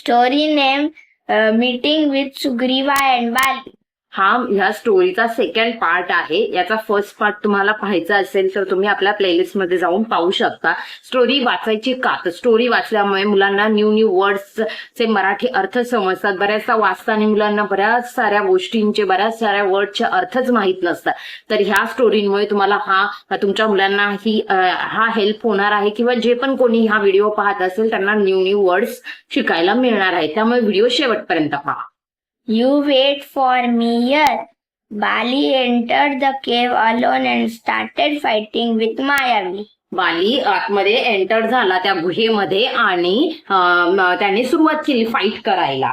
Story name uh, Meeting with Sugriva and Bali. हा ह्या स्टोरीचा second part आहे. याचा फर्स्ट पार्ट तुम्हाला पाहायचा असेल तर तुम्ही आपल्या प्लेलिस्टमध्ये जाऊन पाहू शकता. स्टोरी वाचायची का? तर स्टोरी वाचल्यामुळे मुलांना न्यू न्यू वर्ड्स चे मराठी अर्थ समजतात. बऱ्याचदा वाचताना मुलांना बऱ्याच साऱ्या गोष्टींचे बऱ्याच साऱ्या वर्डचे अर्थच माहीत नसतात. तर ह्या स्टोरीमुळे तुम्हाला हा तुमच्या मुलांना ही हा हेल्प होणार आहे किंवा जे पण कोणी हा व्हिडिओ पाहत असेल त्यांना न्यू न्यू वर्ड्स शिकायला मिळणार आहे. त्यामुळे व्हिडिओ शेवटपर्यंत पहा. You wait for me here. Bali entered the cave alone and started fighting with Mayavi. बाली आतमध्ये एंटर झाला त्या गुहेमध्ये आणि त्याने सुरुवात केली फाईट करायला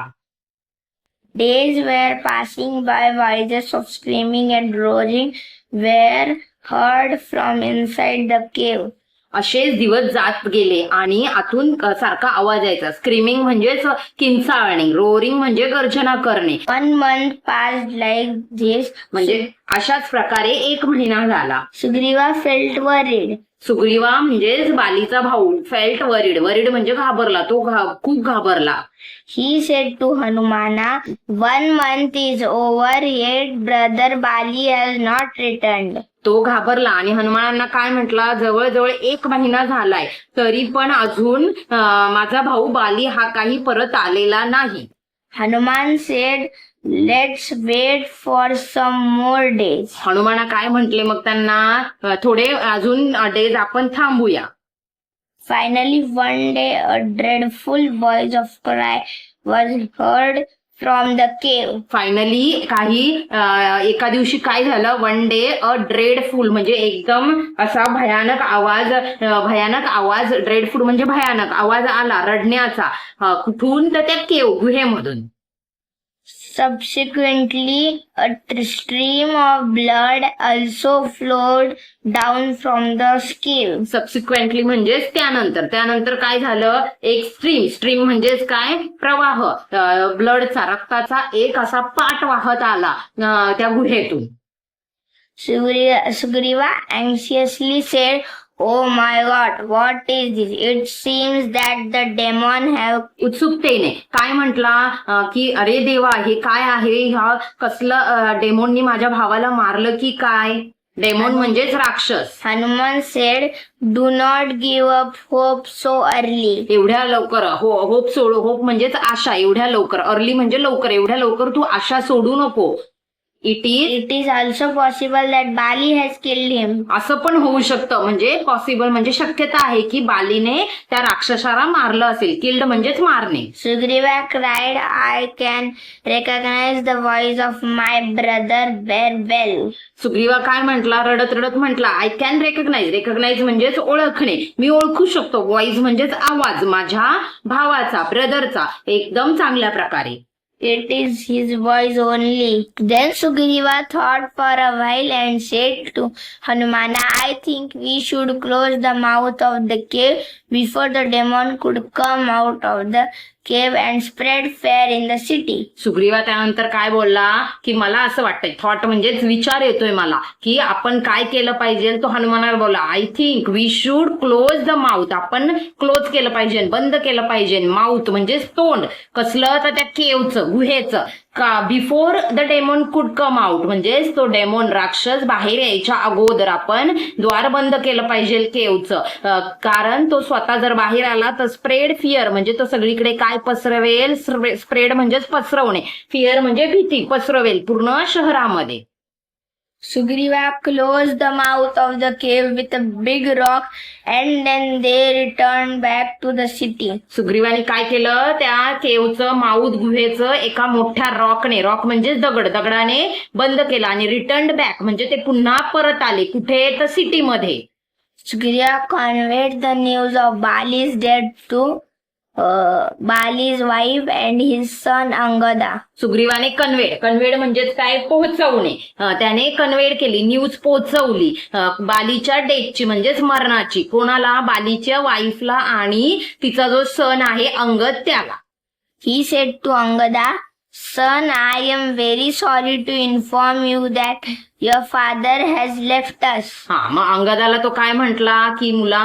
Days were passing by, voices of screaming and roaring were heard from inside the cave. असेच दिवस जात गेले आणि आतून सारखा आवाज यायचा. स्क्रीमिंग म्हणजेच किंचाळणे रोरिंग म्हणजे गर्जना करणे. One month passed like this. म्हणजे अशाच प्रकारे एक महिना झाला. Sugriva felt worried. सुग्रीवा म्हणजेच बालीचा भाऊ. फेल्ट वरीड वरीड म्हणजे घाबरला. तो खूप घाबरला. He said to Hanumana, One month is over, yet brother Bali has not returned. तो घाबरला आणि हनुमानांना काय म्हटला? जवळजवळ एक महिना झालाय तरी पण अजून अ, माझा भाऊ बाली हा काही परत आलेला नाही. Hanuman said, Let's wait for some more days. हनुमाना काय म्हंटले मग त्यांना? अ, थोडे अजून डेज आपण थांबूया. Finally, one day, a dreadful voice of cry was heard from the cave finally काही एका दिवशी काय झालं? वन डे अ ड्रेडफुल म्हणजे एकदम असा भयानक आवाज भयानक आवाज ड्रेडफुल म्हणजे भयानक आवाज आला रडण्याचा. कुठून? तर त्या केव गुहेमधून. Subsequently, a tr- stream of blood also flowed down from the cave. Subsequently म्हणजेच त्यानंतर त्यानंतर काय झालं एक स्ट्रीम स्ट्रीम म्हणजेच काय प्रवाह अ, ब्लडचा रक्ताचा एक असा पाठ वाहत आला अ, त्या गुहेतून Sugriva, Sugriva anxiously said, Oh my god, what is this? It seems that the demon have उत्सुकतेने काय म्हटला? की अरे देवा हे काय आहे? ह्या कसलं डेमोननी माझ्या भावाला मारलं की काय? डेमोन म्हणजेच राक्षस. Hanuman said, Do not give up hope so early. एवढ्या लवकर हो होप सोड होप म्हणजेच आशा एवढ्या लवकर. अर्ली म्हणजे लवकर एवढ्या लवकर तू आशा सोडू नको. It is It is also possible that Bali has killed him. असं पण होऊ शकतं. म्हणजे पॉसिबल म्हणजे शक्यता आहे की बालीने त्या राक्षसाला मारलं असेल. किल्ड म्हणजेच मारणे. Sugriva cried, I can recognize the voice of my brother very well. Sugriva काय म्हटला? रडत रडत म्हटला आय कॅन रेकग्नाइज रेकग्नाइज म्हणजेच ओळखणे. मी ओळखू शकतो. व्हॉइस म्हणजेच आवाज माझ्या भावाचा ब्रदरचा एकदम चांगल्या प्रकारे. It is his voice only. Then Sugriva thought for a while and said to Hanumana, I think we should close the mouth of the cave before the demon could come out of the cave and spread fear in the city. Sugriva त्यानंतर काय बोलला की मला असं वाटतंय thought म्हणजेच विचार येतोय मला की आपण काय केलं पाहिजे तो हनुमानाला बोला I think we should close the mouth आपण क्लोज केलं पाहिजे बंद केलं पाहिजे माउथ म्हणजेच तोंड कसलं तर त्या केवचं गुहेचं. का before the demon could come out म्हणजेच तो डेमोन राक्षस बाहेर यायच्या अगोदर आपण द्वार बंद केलं पाहिजे केवचं. कारण तो स्वतः जर बाहेर आला तर स्प्रेड फिअर म्हणजे तो सगळीकडे काय पसरवेल? स्प्रेड म्हणजेच पसरवणे. फिअर म्हणजे भीती पसरवेल पूर्ण शहरामध्ये. Sugriva closed the mouth of the cave with a big rock and then they returned back to the city. सुग्रीवाने काय केलं त्या केवचं माऊथ गुहेचं एका मोठ्या रॉकने रॉक म्हणजेच दगड दगडाने बंद केलं आणि रिटर्न बॅक म्हणजे ते पुन्हा परत आले कुठे तर सिटीमध्ये Sugriva conveyed the news of Bali's death to Bali's wife and his son Angada. सुग्रीवाने कन्वेड कन्वेड म्हणजेच काय? पोहोचवणे. त्याने कन्वेड केली. न्यूज पोहोचवली. बालीच्या डेटची म्हणजेच मरणाची. कोणाला? बालीच्या वाईफला आणि तिचा जो सन आहे अंगद त्याला. He said to Angada, Son, I am very sorry to inform you that your father has left us. हा मग अंगदाला तो काय म्हटला की मुला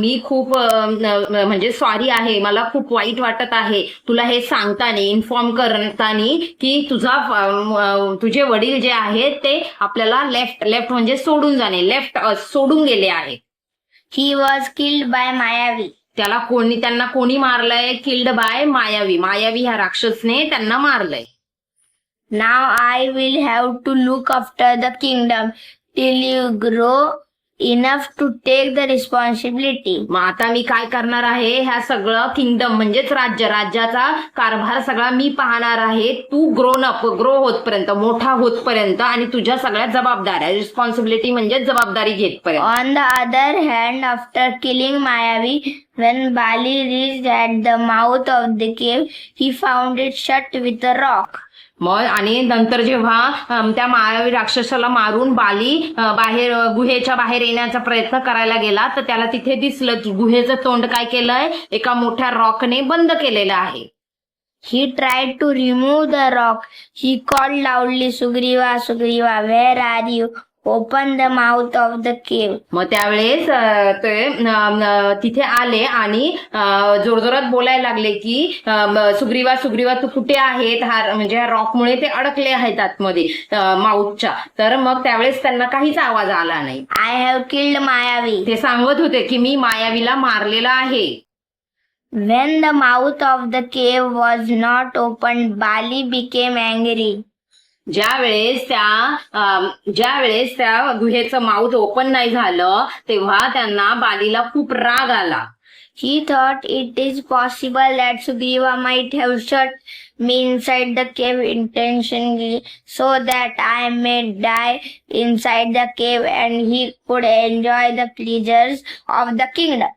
मी खूप अं, न- म्हणजे सॉरी आहे मला खूप वाईट वाटत आहे तुला हे सांगताना इन्फॉर्म करताना की तुझा अं, तुझे वडील जे आहेत ते आपल्याला लेफ्ट लेफ्ट म्हणजे सोडून जाणे लेफ्ट सोडून गेले आहे He was killed by Mayavi. त्याला कोणी त्यांना कोणी मारलंय किल्ड बाय मायावी मायावी ह्या राक्षसने त्यांना मारलंय Now I will have to look after the kingdom till you grow enough to take the responsibility मग आता मी काय करणार आहे? ह्या सगळं किंगडम म्हणजेच राज्य राज्याचा कारभार सगळा मी पाहणार आहे. तू ग्रोन अप ग्रो होत पर्यंत मोठा होत पर्यंत आणि तुझ्या सगळ्या जबाबदाऱ्या रिस्पॉन्सिबिलिटी म्हणजे जबाबदारी घेत on the other hand after killing Mayavi when Bali reached at the mouth of the cave he found it shut with a rock मग आणि नंतर जेव्हा त्या मायावी राक्षसाला मारून बाली बाहेर गुहेच्या बाहेर येण्याचा प्रयत्न करायला गेला तर त्याला तिथे दिसलं गुहेचं तोंड काय केलंय? एका मोठ्या रॉकने बंद केलेलं आहे. He try to remove the rock he call लावली Sugriva Sugriva where are you Open the mouth of the cave. मग त्यावेळेस अ, ते न- न- तिथे आले आणि अ, जोरजोरात बोलायला लागले की अ, म- सुग्रीवा सुग्रीवा तू कुठे आहेत हा म्हणजे ह्या रॉकमुळे ते अडकले आहेत आतमध्ये अ, माऊथच्या तर मग त्यावेळेस त्यांना काहीच आवाज आला नाही I have killed Mayavi. ते सांगत होते की मी मायावीला मारलेला आहे When the mouth of the cave was not opened, Bali became angry. ज्यावेळेस त्या ज्यावेळेस त्या गुहेचं माउथ ओपन नाही झालं तेव्हा त्यांना बालीला खूप राग आला. He thought it is possible that Sugriva may have shut me inside the cave intention so that I may die inside the cave and he could enjoy the pleasures of the kingdom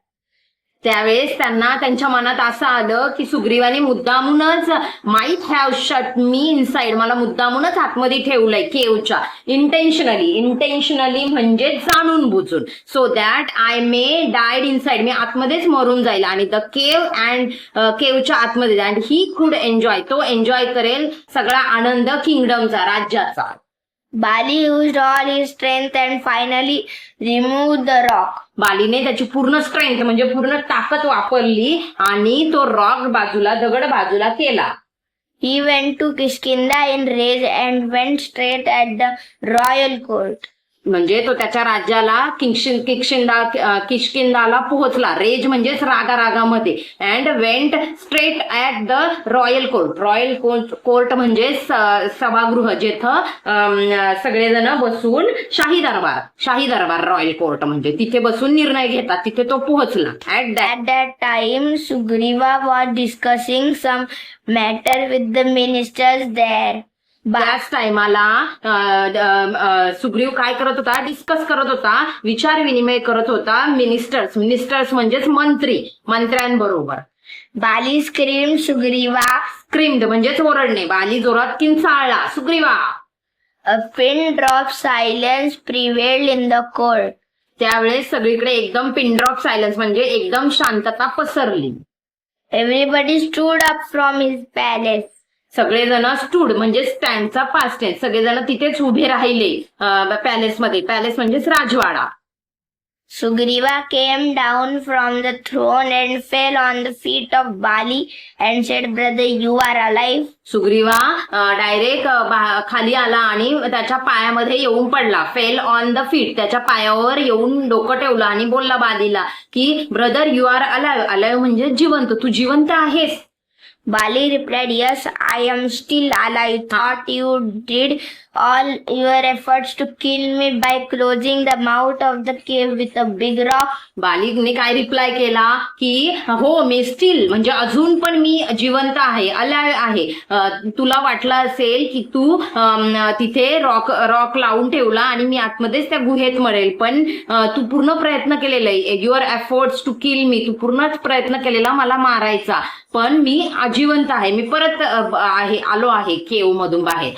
त्यावेळेस त्यांना त्यांच्या मनात असं आलं की सुग्रीवाने मुद्दामूनच might have shut me inside मला मुद्दामूनच आतमध्ये ठेवलंय केवच्या. इंटेन्शनली इंटेन्शनली म्हणजे जाणून बुजून. So that I may died inside मी आतमध्येच मरून जाईल. आणि द केव अँड केवच्या आतमध्ये. अँड ही कुड एन्जॉय तो एन्जॉय करेल सगळा आनंद किंगडमचा राज्याचा. Bali used all his strength and finally removed the rock. बालीने त्याची पूर्ण स्ट्रेंथ म्हणजे पूर्ण ताकद वापरली आणि तो रॉक बाजूला दगड बाजूला केला He went to Kishkinda in rage and went straight at the royal court. म्हणजे तो त्याच्या राज्याला किंशिन किक्षिंदा किष्किंदाला पोहोचला. रेज म्हणजेच रागा रागामध्ये and went straight at the royal court royal court म्हणजे स- सभागृह जेथं सगळेजण बसून शाही दरबार शाही दरबार रॉयल कोर्ट म्हणजे. तिथे बसून निर्णय घेतात. तिथे तो पोहोचला. At that that time Sugriva was discussing some matter with the ministers ministers बऱ्याच टायमाला सुग्रीव काय करत होता? डिस्कस करत होता. विचार विनिमय करत होता मिनिस्टर्स मिनिस्टर्स म्हणजेच मंत्री. मंत्र्यांबरोबर. Bali screamed, Sugriva. क्रिम्ड म्हणजेच ओरडणे. बाली जोरात किंचाळला. Sugriva! Pin drop silence prevailed in the court. त्यावेळेस सगळीकडे एकदम पिनड्रॉप सायलन्स म्हणजे एकदम शांतता पसरली. Everybody stood up from his palace. सगळेजण स्टूड म्हणजे स्टँडचा पास्ट आहे सगळेजण तिथेच उभे राहिले पॅलेसमध्ये पॅलेस म्हणजेच राजवाडा. Sugriva came down from the throne and fell on the feet of Bali and said, Brother, you are alive. Sugriva direct खाली आला आणि त्याच्या पायामध्ये येऊन पडला. फेल ऑन द फीट त्याच्या पायावर येऊन डोकं ठेवलं आणि बोलला बादीला की brother you are alive alive म्हणजे जिवंत. तू जिवंत आहेस. Bali replied, Yes, I am still alive. Thought you did all your efforts to kill me by closing the mouth of the cave with a big rock. बालिकने काय reply केला? की हो मी steel म्हणजे अजून पण मी जिवंत आहे अलाय आहे. अं, तुला वाटलं असेल की तू अं, तिथे रॉक रॉक लावून ठेवला आणि मी आतमध्येच त्या गुहेत मरेल. पण अं, तू पूर्ण प्रयत्न केलेला your efforts to kill me तू पूर्णच प्रयत्न केलेला मला मारायचा. पण मी अजिवंत आहे मी परत आहे आलो आहे केव मधून बाहेर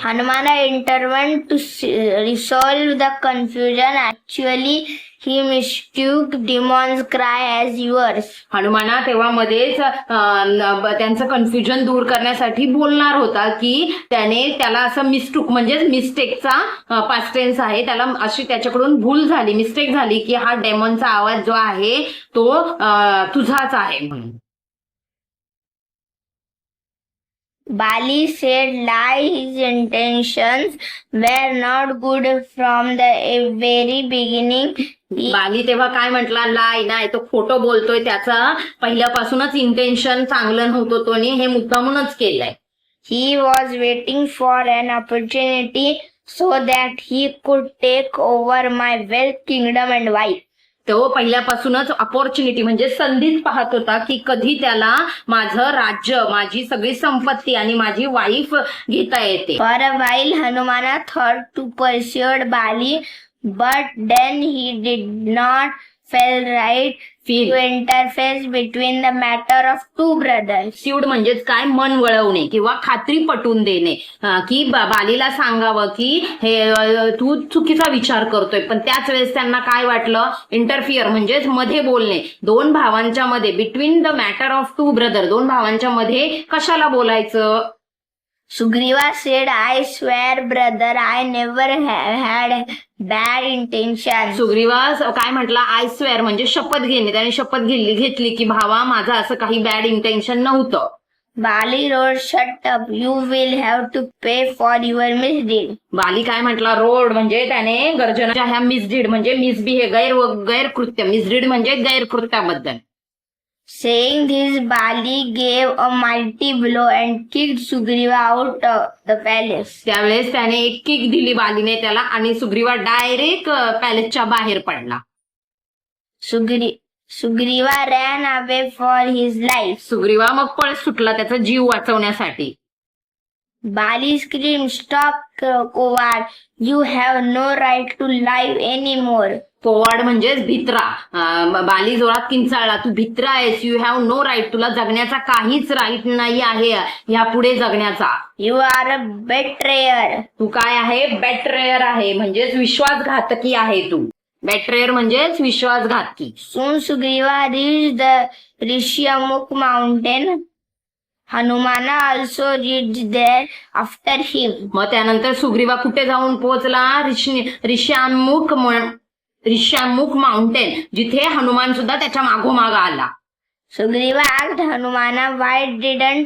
intervened to s- resolve the confusion. Actually, he mistook demon's cry as yours. हनुमाना तेव्हा मध्येच त्यांचं कन्फ्युजन दूर करण्यासाठी बोलणार होता की त्याने त्याला असं मिस्टूक म्हणजेच मिस्टेकचा पास्ट टेन्स आहे त्याला अशी त्याच्याकडून भूल झाली मिस्टेक झाली की हा डेमॉनचा आवाज जो आहे तो तुझाच आहे म्हणून Bali said lie his intentions were not good from the very beginning. बाली तेव्हा काय म्हटला लाई नाही तो खोटं बोलतोय त्याचा पहिल्यापासूनच इंटेन्शन चांगलं नव्हतं तो हे मुद्दामूनच केलंय he was waiting for an opportunity so that he could take over my wealth, kingdom, and wife. तो पहिल्यापासूनच अपॉर्च्युनिटी म्हणजे संधीच पाहत होता की कधी त्याला माझं राज्य माझी सगळी संपत्ती आणि माझी वाईफ घेता येते. For a while Hanumana thought to pursue Bali but then he did not right to feel interface between the matter of two brothers. स्यूड म्हणजेच काय? मन वळवणे किंवा खात्री पटवून देणे. अं, की बा- बालीला सांगावं की हे अं, तू चुकीचा विचार करतोय. पण त्याच वेळेस त्यांना काय वाटलं? इंटरफिअर म्हणजेच मध्ये बोलणे. दोन भावांच्या मध्ये between the matter of two brother दोन भावांच्या मध्ये कशाला बोलायचं? Sugriva said, I swear, brother, I never ha- had bad intentions. Sugriva काय म्हटला? आय स्वेअर म्हणजे शपथ घेणे. त्याने शपथ घेतली घेतली की भावा माझं असं काही बॅड इंटेन्शन नव्हतं. Bali roared, Shut up, you will have to pay for your misdeed. Bali काय म्हटला? रोड म्हणजे त्याने गर्जनाच्या ह्या मिसडीड म्हणजे मिसबिहे गैर गैरकृत्य. मिसडीड म्हणजे गैरकृत्याबद्दल. Saying this, Bali gave a mighty blow and kicked Sugriva out of the palace. त्यावेळेस त्याने एक किक दिली बालीने त्याला आणि सुग्रीवा डायरेक्ट पॅलेसच्या बाहेर पडला Sugri- Sugriva ran away for his life. Sugriva मग पळ सुटला त्याचा जीव वाचवण्यासाठी Bali screamed, Stop, co- coward. You have no right to live anymore. पोवाड म्हणजेच भित्रा. अं, बाली जोरात किंचाळला. तू भित्रा आहेस. यू हॅव नो राईट तुला जगण्याचा काहीच राईट नाही आहे. यापुढे जगण्याचा. You are a betrayer. तू काय आहे? बॅट्रेयर आहे. म्हणजेच विश्वासघातकी आहे तू. बॅट्रेयर म्हणजेच विश्वासघातकी. Soon Sugriva reached the Rishyamukh mountain. Hanumana also reached there after him. मग त्यानंतर सुग्रीवा कुठे जाऊन पोहोचला? ऋषी म- ऋष्यामुख माउंटेन जिथे हनुमान सुद्धा त्याच्या मागोमाग आला. Sugriva asked Hanumana, Why didn't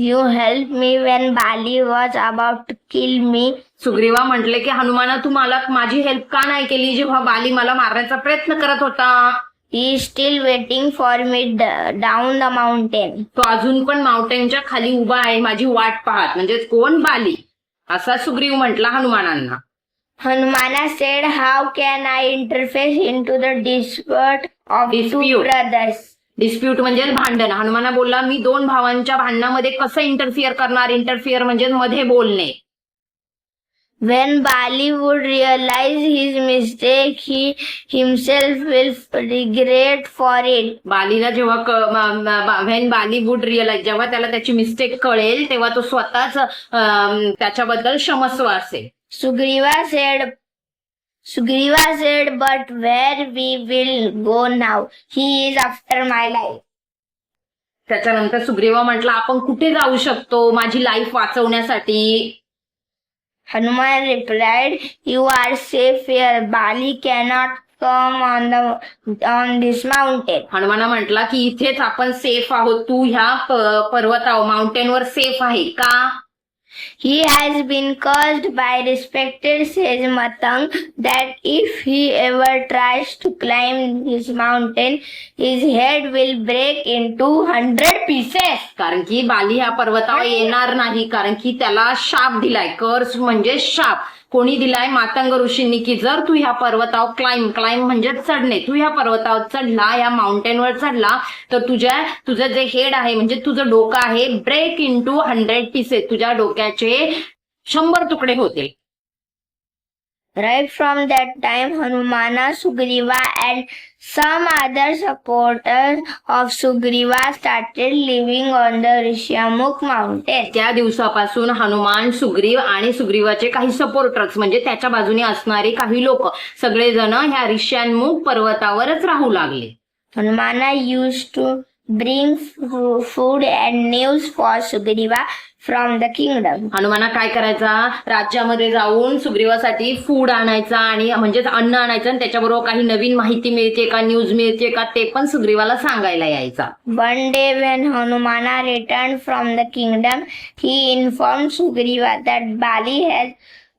you help me when Bali was about to kill me? Sugriva म्हटले की हनुमाना तू मला माझी हेल्प का नाही केली जेव्हा बाली मला मारण्याचा प्रयत्न करत होता? He is still waiting for me d- down the mountain. तो अजून पण माउंटेनच्या खाली उभा आहे माझी वाट पाहत. म्हणजे कोण बाली असा सुग्रीव म्हटला हनुमानांना. Hanumana said, How can I interface into the dispute of two Dispute. brothers? Dispute म्हणजे भांडण हनुमाना बोलला मी दोन भावांच्या भांडणामध्ये कसं इंटरफिअर करणार इंटरफिअर म्हणजे मध्ये बोलणे When Bali would realize his mistake, he himself will regret for it. बालीला जेव्हा व्हेन बाली वुड रिअलाइज जेव्हा त्याला त्याची मिस्टेक कळेल तेव्हा तो स्वतःच अं, त्याच्याबद्दल क्षमस्व असेल सुग्रीवाड Sugriva said but where we will go now he is after my life त्याच्यानंतर सुग्रीवा म्हटलं आपण कुठे जाऊ शकतो माझी लाईफ वाचवण्यासाठी? Hanuman replied you are safe your Bali cannot come on the on this mountain Hanumana म्हटला की इथेच आपण सेफ आहोत. तू ह्या पर्वतावर माउंटेनवर सेफ आहे का? He has been cursed by respected sage Matang that if he ever tries to climb this mountain, his head will break into hundred pieces. कारण की बाली ह्या पर्वतावर येणार नाही कारण की त्याला शाप दिलाय. कर्स म्हणजे शाप. कोणी दिलाय? मातंग ऋषींनी की जर तू ह्या पर्वतावर क्लाइम क्लाइम म्हणजे चढणे तू ह्या पर्वतावर चढला या माउंटेनवर चढला तर तुझ्या तुझं जे हेड आहे म्हणजे तुझं डोकं आहे break in two hundred pieces तुझ्या पुतळ्याचे शंभर तुकडे होते right from that time Hanumana Sugriva and some other supporters of Sugriva started living on the Rishyamukh mountain त्या दिवसापासून हनुमान सुग्रीव आणि सुग्रीवाचे काही सपोर्टर्स म्हणजे त्याच्या बाजूने असणारे काही लोक सगळेजण ह्या ऋष्यामुख पर्वतावरच राहू लागले. Hanumana use to bring food and news for Sugriva from the kingdom Hanumana काय करायचा? राज्यामध्ये जाऊन सुग्रीवासाठी फूड आणायचा आणि म्हणजेच अन्न आणायचं आणि त्याच्याबरोबर काही नवीन माहिती मिळते का न्यूज मिळते का ते पण सुग्रीवाला सांगायला यायचा. One day when Hanumana return from the kingdom he inform Sugriva that Bali has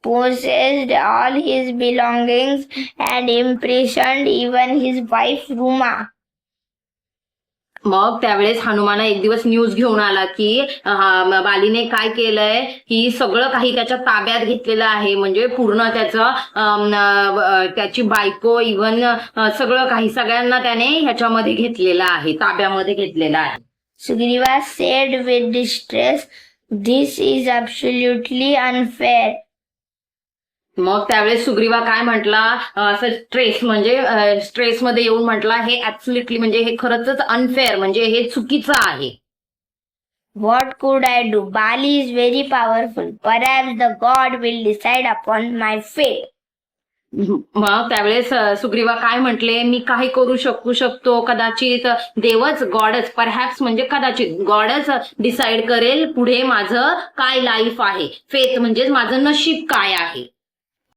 possessed all his belongings and impression even his wife Ruma मग त्यावेळेस हनुमाना एक दिवस न्यूज घेऊन आला की बालीने काय केलंय? की सगळं काही त्याच्या ताब्यात घेतलेलं आहे. म्हणजे पूर्ण त्याचं त्याची बायको इव्हन सगळं काही सगळ्यांना त्याने ह्याच्यामध्ये घेतलेलं आहे ताब्यामध्ये घेतलेलं आहे. Sugriva said with distress this is absolutely unfair मग त्यावेळेस सुग्रीवा काय म्हटला असं स्ट्रेस म्हणजे स्ट्रेस मध्ये येऊन म्हटला हे ऍब्सुलिटली म्हणजे हे खरंच अनफेअर म्हणजे हे चुकीचं आहे What could I do? Bali is very powerful. Perhaps the god will decide upon my fate. मग त्यावेळेस अ, सुग्रीवा काय म्हटले मी काय करू शकू शकतो कदाचित देवच गॉडच परहॅप्स म्हणजे कदाचित गॉडच डिसाइड करेल पुढे माझं काय लाईफ आहे फेथ म्हणजेच माझं नशीब काय आहे